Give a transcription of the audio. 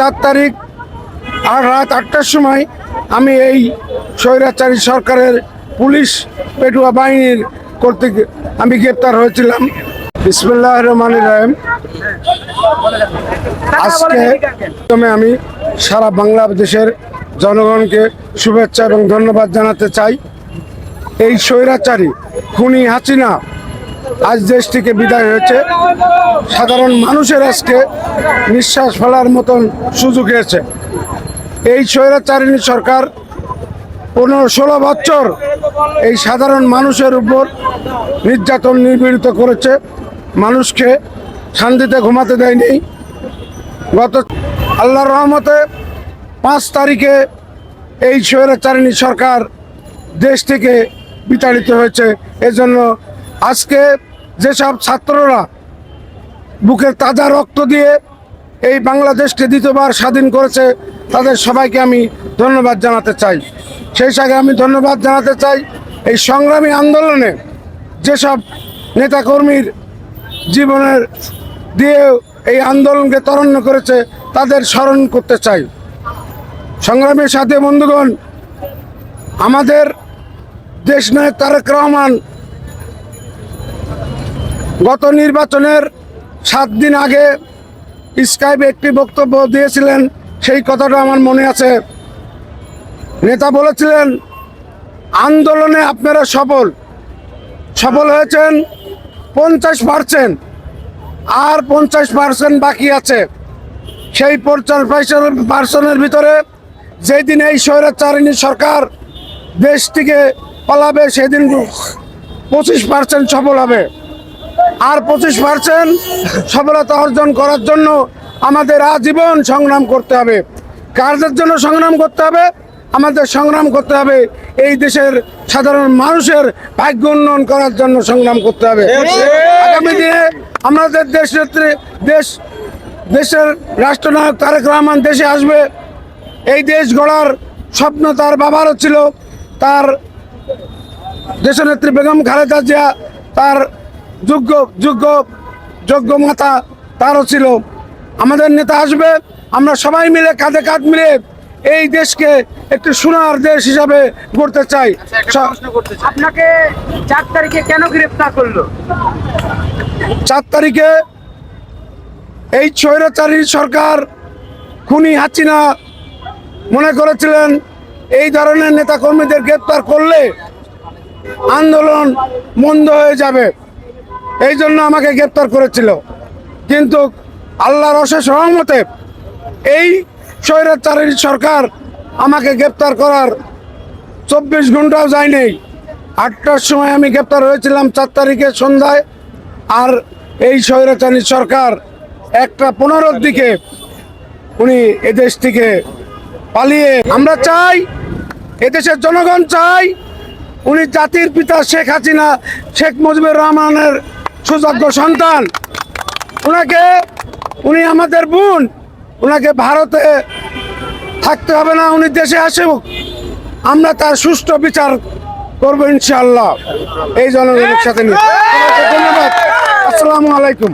চার তারিখ আর রাত আটটার সময় আমি এই স্বৈরাচারী সরকারের পুলিশ পেটুয়া বাহিনীর কর্তৃক আমি গ্রেপ্তার হয়েছিলাম। বিসমুল্লাহ রহমান রাহিম। আজকে আমি সারা বাংলাদেশের জনগণকে শুভেচ্ছা এবং ধন্যবাদ জানাতে চাই। এই স্বৈরাচারী খুনি হাসিনা আজ দেশ থেকে বিদায় হয়েছে। সাধারণ মানুষের আজকে নিঃশ্বাস ফেলার মতন সুযোগ হয়েছে এই স্বৈরাচারিণী সরকার পনেরো ষোলো বছর এই সাধারণ মানুষের উপর নির্যাতন নিপীড়িত করেছে। মানুষকে শান্তিতে ঘুমাতে দেয়নি। গত আল্লাহর রহমতে পাঁচ তারিখে এই স্বৈরাচারিণী সরকার দেশ থেকে বিতাড়িত হয়েছে। এজন্য আজকে যেসব ছাত্ররা বুকের তাজা রক্ত দিয়ে এই বাংলাদেশকে দ্বিতীয়বার স্বাধীন করেছে, তাদের সবাইকে আমি ধন্যবাদ জানাতে চাই। সেই সাথে আমি ধন্যবাদ জানাতে চাই, এই সংগ্রামী আন্দোলনে যেসব নেতাকর্মীর জীবনের দিয়ে এই আন্দোলনকে ত্বরান্বিত করেছে, তাদের স্মরণ করতে চাই। সংগ্রামের সাথে বন্ধুগণ, আমাদের দেশ নায়ক তারেক রহমান গত নির্বাচনের সাত দিন আগে স্কাইপে একটি বক্তব্য দিয়েছিলেন, সেই কথাটা আমার মনে আছে। নেতা বলেছিলেন, আন্দোলনে আপনারা সফল। সফল হয়েছেন পঞ্চাশ পার্সেন্ট। আর পঞ্চাশ পার্সেন্ট বাকি আছে। সেই পঞ্চাশ পার্সেন্টের ভিতরে যেদিন এই স্বৈরাচারিণী সরকার দেশটিকে পালাবে, সেদিন পঁচিশ পার্সেন্ট সফল হবে। আর পঁচিশ পার্সেন্ট সফলতা অর্জন করার জন্য আমাদের আজীবন সংগ্রাম করতে হবে। কাজের জন্য সংগ্রাম করতে হবে, আমাদের সংগ্রাম করতে হবে। এই দেশের সাধারণ মানুষের ভাগ্য উন্নয়ন করার জন্য সংগ্রাম করতে হবে। আগামী দিনে আমাদের দেশ নেত্রী, দেশ, দেশের রাষ্ট্রনায়ক তারেক রহমান দেশে আসবে। এই দেশ গড়ার স্বপ্ন তার বাবারও ছিল। তার দেশনেত্রী বেগম খালেদা জিয়া তার যোগ্য যোগ্য যোগ্য মাতা তারও ছিল। আমাদের নেতা আসবে আমরা সবাই মিলে কাঁধে কাঁধ মিলে এই দেশকে একটি সোনার দেশ হিসাবে গড়তে চাই। আপনাকে চার তারিখে কেন গ্রেফতার করল? চার তারিখে এই স্বৈরাচারী সরকার খুনি হাসিনা মনে করেছিলেন এই ধরনের নেতাকর্মীদের গ্রেপ্তার করলে আন্দোলন মন্দ হয়ে যাবে। এই জন্য আমাকে গ্রেপ্তার করেছিল। কিন্তু আল্লাহর অশেষ রহমতে এই স্বৈরাচারী সরকার আমাকে গ্রেপ্তার করার চব্বিশ ঘন্টাও যায়নি। আটটার সময় আমি গ্রেপ্তার হয়েছিলাম চার তারিখে সন্ধ্যায় আর এই স্বৈরাচারী সরকার একটা পনেরোর দিকে উনি এদেশ থেকে পালিয়ে আমরা চাই, এদেশের জনগণ চাই, উনি জাতির পিতা শেখ হাসিনা, শেখ মুজিবুর রহমানের সুযোগ্য সন্তান। ওনাকে, উনি আমাদের বোন। ওনাকে ভারতে থাকতে হবে না, উনি দেশে আসে আমরা তার সুষ্ঠু বিচার করব ইনশাআল্লাহ। এই জনগণের সাথে নিয়ে ধন্যবাদ। আসসালামু আলাইকুম।